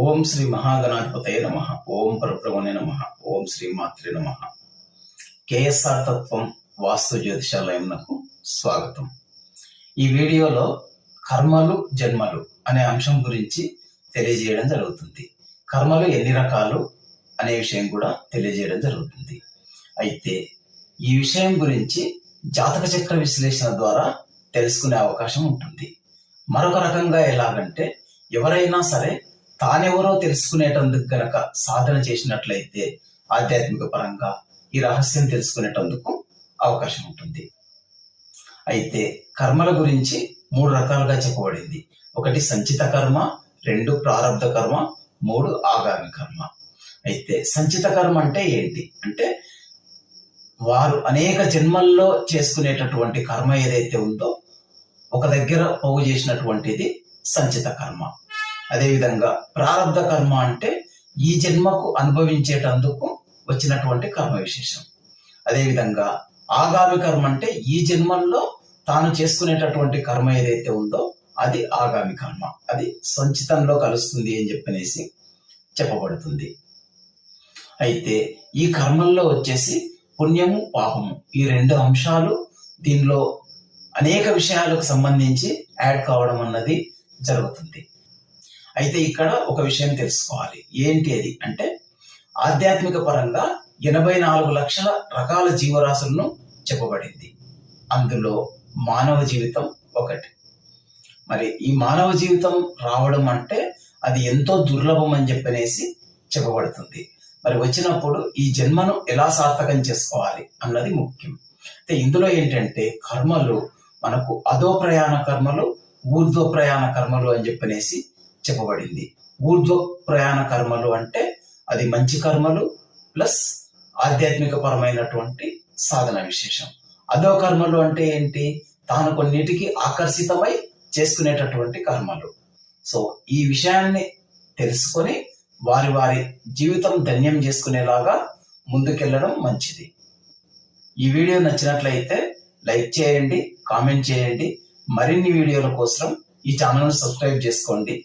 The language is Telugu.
ఓం శ్రీ మహాగణాధిపతయ నమ. ఓం పరబ్రహ్మణే నమ. ఓం శ్రీ మాత్రే నమ. కేఎస్ఆర్ తత్వం వాస్తు జ్యోతిషాలయంకు స్వాగతం. ఈ వీడియోలో కర్మలు జన్మలు అనే అంశం గురించి తెలియజేయడం జరుగుతుంది. కర్మలు ఎన్ని రకాలు అనే విషయం కూడా తెలియజేయడం జరుగుతుంది. అయితే ఈ విషయం గురించి జాతక చక్ర విశ్లేషణ ద్వారా తెలుసుకునే అవకాశం ఉంటుంది. మరొక రకంగా ఎలాగంటే ఎవరైనా సరే తానెవరో తెలుసుకునేటందుకు గనక సాధన చేసినట్లయితే ఆధ్యాత్మిక పరంగా ఈ రహస్యం తెలుసుకునేటందుకు అవకాశం ఉంటుంది. అయితే కర్మల గురించి మూడు రకాలుగా చెప్పబడింది. ఒకటి సంచిత కర్మ రెండు ప్రారంధ కర్మ మూడు ఆగామి కర్మ. అయితే సంచిత కర్మ అంటే ఏంటి? అంటే వారు అనేక జన్మల్లో చేసుకునేటటువంటి కర్మ ఏదైతే ఉందో ఒక దగ్గర పోగు చేసినటువంటిది సంచిత కర్మ. అదేవిధంగా ప్రారంభ కర్మ అంటే ఈ జన్మకు అనుభవించేటందుకు వచ్చినటువంటి కర్మ విశేషం. అదేవిధంగా ఆగామి కర్మ అంటే ఈ జన్మల్లో తాను చేసుకునేటటువంటి కర్మ ఏదైతే ఉందో అది ఆగామి కర్మ. అది సంచితంలో కలుస్తుంది అని చెప్పనేసి చెప్పబడుతుంది. అయితే ఈ కర్మల్లో వచ్చేసి పుణ్యము పాపము ఈ రెండు అంశాలు దీనిలో అనేక విషయాలకు సంబంధించి యాడ్ కావడం అన్నది జరుగుతుంది. అయితే ఇక్కడ ఒక విషయం తెలుసుకోవాలి. ఏంటి అది? అంటే ఆధ్యాత్మిక పరంగా ఎనభై నాలుగు లక్షల రకాల జీవరాశులను చెప్పబడింది. అందులో మానవ జీవితం ఒకటి. మరి ఈ మానవ జీవితం రావడం అంటే అది ఎంతో దుర్లభం అని చెప్పనేసి చెప్పబడుతుంది. మరి వచ్చినప్పుడు ఈ జన్మను ఎలా సార్థకం చేసుకోవాలి అన్నది ముఖ్యం. అయితే ఇందులో ఏంటంటే కర్మలు మనకు అధో ప్రయాణ కర్మలు ఊర్ధ్వ ప్రయాణ కర్మలు అని చెప్పనేసి చెప్పబడింది. ఊర్ధ్వ ప్రయాణ కర్మలు అంటే అది మంచి కర్మలు ప్లస్ ఆధ్యాత్మిక పరమైనటువంటి సాధన విశేషం. అదో కర్మలు అంటే ఏంటి? తాను కొన్నిటికి ఆకర్షితమై చేసుకునేటటువంటి కర్మలు. సో ఈ విషయాన్ని తెలుసుకొని వారి వారి జీవితం ధన్యం చేసుకునేలాగా ముందుకెళ్ళడం మంచిది. ఈ వీడియో నచ్చినట్లయితే లైక్ చేయండి కామెంట్ చేయండి. మరిన్ని వీడియోల కోసం ఈ ఛానల్ను సబ్స్క్రైబ్ చేసుకోండి.